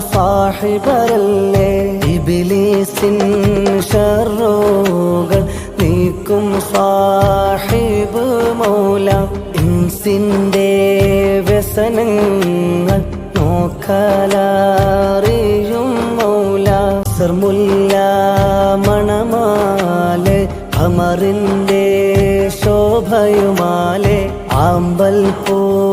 സാഹിബരല്ലേ? ഇബിലീസിൻ ഷറോകൾ നീക്കും സാഹിബ് മൗല. ഇൻസിന്റെ വ്യസനങ്ങൾ നോക്കലറിയും മൗല. സർമുല്ല മണമാലെ അമറിന്റെ ശോഭയുമാലെ ആമ്പൽ പോ